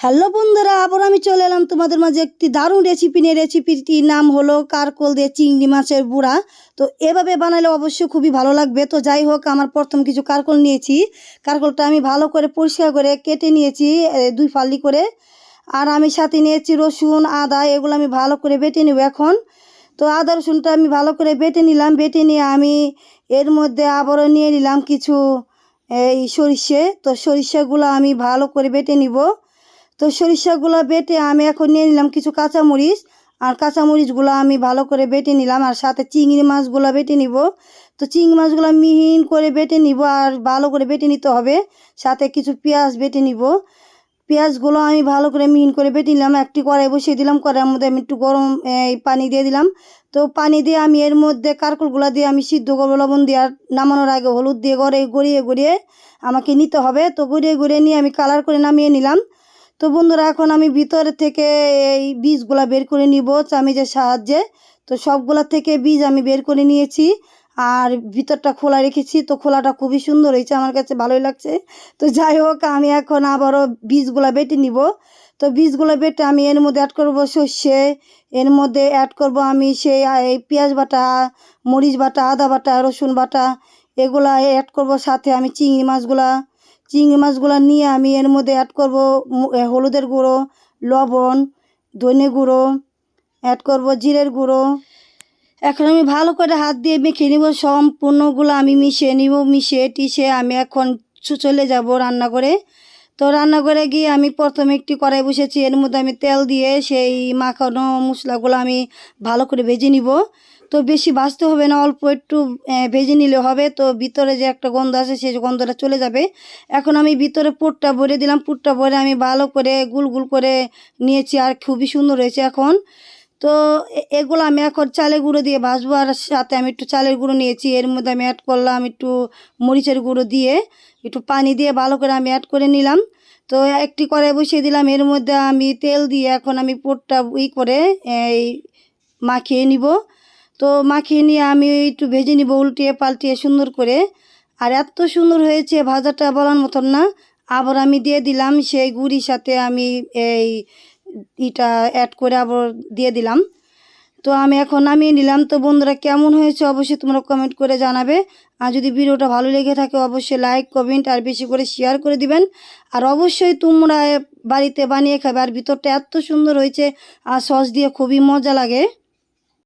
Hello বন্ধুরা, আবার আমি চলে এলাম তোমাদের মাঝে একটি দারুণ রেসিপি নিয়ে। রেসিপিটির নাম হলো কারকল দিয়ে চিংড়ি মাছের বুড়া। তো এভাবে বানালে অবশ্যই খুবই ভালো লাগবে। তো যাই হোক, আমার প্রথম কিছু কারকল নিয়েছি। কারকলটা আমি ভালো করে পরিষ্কার করে কেটে নিয়েছি দুই ফালি করে। আর আমি সাথে নিয়েছি রসুন, আদা, এগুলো আমি ভালো করে বেটে নেব এখন। তো আদা, রসুনটা আমি ভালো করে বেটে নিলাম। বেটে নিয়ে আমি এর মধ্যে আবারও নিয়ে নিলাম কিছু এই সরিষে। তো সরিষাগুলো আমি ভালো করে বেটে নিব। তো সরিষাগুলো বেটে আমি এখন নিয়ে নিলাম কিছু কাঁচামরিচ। আর কাঁচামরিচগুলো আমি ভালো করে বেটে নিলাম আর সাথে চিংড়ি মাছগুলো বেটে নিব। তো চিংড়ি মাছগুলো মিহিন করে বেটে নিব আর ভালো করে বেটে নিতে হবে। সাথে কিছু পেঁয়াজ বেটে নিব। পেঁয়াজগুলো আমি ভালো করে মিহিন করে বেটে নিলাম। একটি কড়াই বসিয়ে দিলাম। কড়াইয়ের মধ্যে আমি একটু গরম, এই, পানি দিয়ে দিলাম। তো পানি দিয়ে আমি এর মধ্যে কারকলগুলো দিয়ে আমি সিদ্ধ করব লবণ দিয়ে। আর নামানোর আগে হলুদ দিয়ে গড়ে, গড়িয়ে গড়িয়ে আমাকে নিতে হবে। তো গড়িয়ে গড়িয়ে নিয়ে আমি কালার করে নামিয়ে নিলাম। তো বন্ধুরা, এখন আমি ভিতরে থেকে এই বীজগুলা বের করে নিব চামিচের সাহায্যে। তো সবগুলা থেকে বীজ আমি বের করে নিয়েছি আর ভিতরটা খোলা রেখেছি। তো খোলাটা খুবই সুন্দর হয়েছে, আমার কাছে ভালোই লাগছে। তো যাই হোক, আমি এখন আবারও বীজগুলা বেটে নিব। তো বীজগুলো বেটে আমি এর মধ্যে অ্যাড করব সর্ষে, এর মধ্যে অ্যাড করব আমি সেই এই পেঁয়াজ বাটা, মরিচ বাটা, আদা বাটা, রসুন বাটা। এগুলা অ্যাড করব সাথে আমি চিংড়ি মাছগুলা। চিংড়ি মাছগুলো নিয়ে আমি এর মধ্যে অ্যাড করব হলুদের গুঁড়ো, লবণ, ধনে গুঁড়ো অ্যাড করব জিরের গুঁড়ো। এখন আমি ভালো করে হাত দিয়ে মেখে নিব, সম্পূর্ণগুলো আমি মিশিয়ে নিব, মিশিয়ে টিশে আমি এখন চলে যাব রান্না করে। তো রান্না করে গিয়ে আমি প্রথমে একটি কড়াই বসেছি। এর মধ্যে আমি তেল দিয়ে সেই মাখানো মশলাগুলো আমি ভালো করে ভেজে নিব। তো বেশি ভাজতে হবে না, অল্প একটু ভেজে নিলে হবে। তো ভিতরে যে একটা গন্ধ আছে সেই গন্ধটা চলে যাবে। এখন আমি ভিতরে পুরটা ভরে দিলাম। পুরটা ভরে আমি ভালো করে গুল গুল করে নিয়েছি আর খুবই সুন্দর হয়েছে এখন। তো এগুলো আমি এখন চালের গুঁড়ো দিয়ে ভাজবো আর সাথে আমি একটু চালের গুঁড়ো নিয়েছি। এর মধ্যে আমি অ্যাড করলাম একটু মরিচের গুঁড়ো দিয়ে, একটু পানি দিয়ে ভালো করে আমি অ্যাড করে নিলাম। তো একটি কড়াই বসিয়ে দিলাম। এর মধ্যে আমি তেল দিয়ে এখন আমি পোটটা ই করে, এই মাখিয়ে নিব। তো মাখিয়ে নিয়ে আমি একটু ভেজে নিব উল্টিয়ে পাল্টিয়ে সুন্দর করে। আর এত সুন্দর হয়েছে ভাজাটা বলার মতন না। আবার আমি দিয়ে দিলাম সেই গুড়ির সাথে আমি এই ইটা অ্যাড করে আবার দিয়ে দিলাম। তো আমি এখন নামিয়ে নিলাম। তো বন্ধুরা, কেমন হয়েছে অবশ্যই তোমরা কমেন্ট করে জানাবে। আর যদি ভিডিওটা ভালো লেগে থাকে, অবশ্যই লাইক কমেন্ট আর বেশি করে শেয়ার করে দিবেন। আর অবশ্যই তোমরা বাড়িতে বানিয়ে খাবে। আর ভিতরটা এত সুন্দর হয়েছে, আর সস দিয়ে খুবই মজা লাগে।